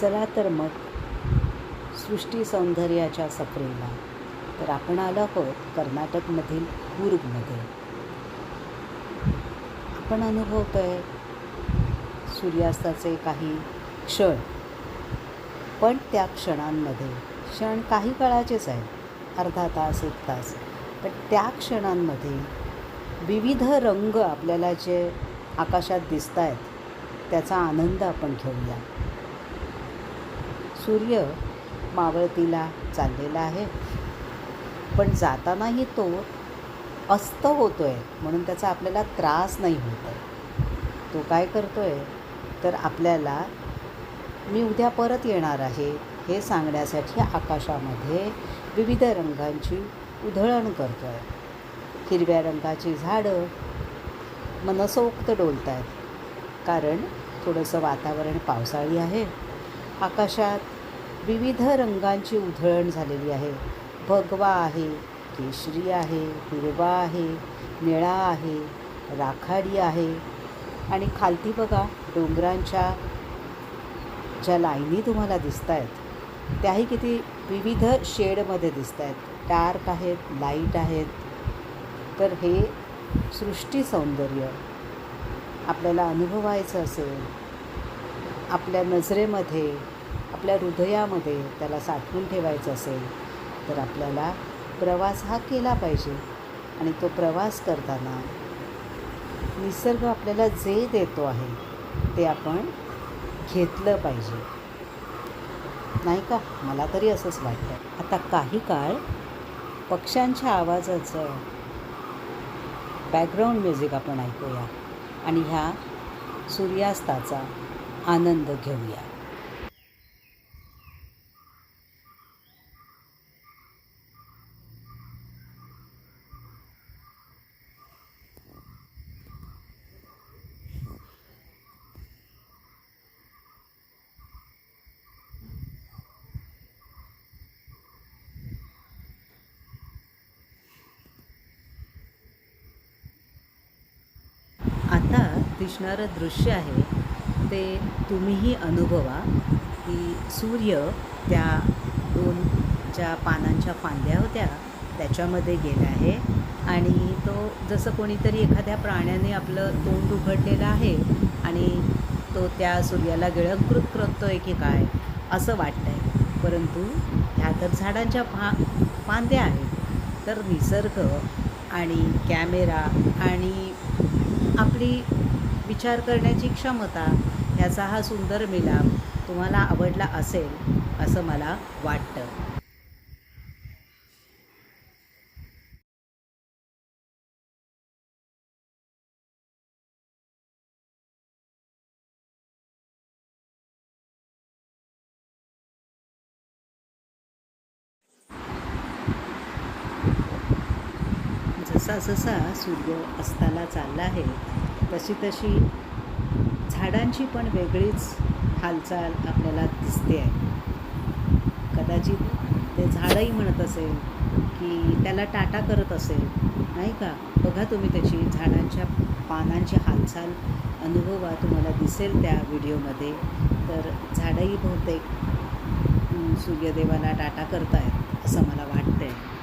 चला तर मग सृष्टी सौंदर्याच्या सफरेला. तर आपण आलो आहोत कर्नाटकमधील कूर्गमध्ये आपण अनुभवतो आहे सूर्यास्ताचे काही क्षण. पण त्या क्षणांमध्ये क्षण काही काळाचेच आहेत अर्धा तास एक तास. पण त्या क्षणांमध्ये विविध रंग आपल्याला जे आकाशात दिसत आहेत त्याचा आनंद आपण घेऊया. सूर्य मावळतीला चाललेला आहे. पण जातानाही तो अस्त होतो आहे म्हणून त्याचा आपल्याला त्रास नाही होत आहे. तो काय करतो आहे तर आपल्याला मी उद्या परत येणार आहे हे सांगण्यासाठी आकाशामध्ये विविध रंगांची उधळण करतो आहे हिरव्या रंगाची झाडं मनसोक्त डोलत आहेत कारण थोडंसं वातावरण पावसाळी आहे. आकाशात विविध रंगांची उधळण झालेली आहे. भगवा आहे केशरी आहे हिरवा आहे निळा आहे राखाडी आहे. आणि खालती बघा डोंगरांच्या ज्या लाईनी तुम्हाला दिसत आहेत त्याही किती विविध शेडमध्ये दिसत आहेत डार्क आहेत लाइट आहेत. तर हे सृष्टी सौंदर्य आपल्याला अनुभवायचं असेल आपल्या नजरेमध्ये आपल्या हृदयामध्ये त्याला साठवून ठेवायचं असेल तर आपल्याला प्रवास हा केला पाहिजे. आणि तो प्रवास करताना निसर्ग आपल्याला जे देतो आहे ते आपण घेतलं पाहिजे. नाही का? मला तरी असंच वाटतं. आता काही काळ पक्ष्यांच्या आवाजाचं बॅकग्राऊंड म्युझिक आपण ऐकूया आणि ह्या सूर्यास्ताचा आनंद घेऊया आता दिसणारं दृश्य आहे. ते तुम्हीही अनुभवा की सूर्य त्या दोन ज्या पानांच्या फांद्या होत्या त्याच्यामध्ये गेला आहे आणि तो जसं कोणीतरी एखाद्या प्राण्याने आपलं तोंड उघडलेलं आहे आणि तो त्या सूर्याला गिळंकृत करतो आहे की काय असं वाटतं आहे परंतु ह्या तर झाडांच्या फा फांद्या आहेत. तर निसर्ग आणि कॅमेरा आणि आपली विचार करण्याची क्षमता ह्याचा हा सुंदर मिलाप तुम्हाला आवडला असेल असं मला वाटतं. जसा जसा सूर्य अस्ताला चालला आहे तशी तशी झाडांची पण वेगळीच हालचाल आपल्याला दिसते आहे. कदाचित ते झाडंही म्हणत असेल की त्याला टाटा करत असेल नाही का? बघा तुम्ही त्याची झाडांच्या पानांची हालचाल अनुभवा तुम्हाला दिसेल त्या व्हिडिओमध्ये. तर झाडंही बहुतेक सूर्यदेवाला टाटा करत आहेत असं मला वाटतं आहे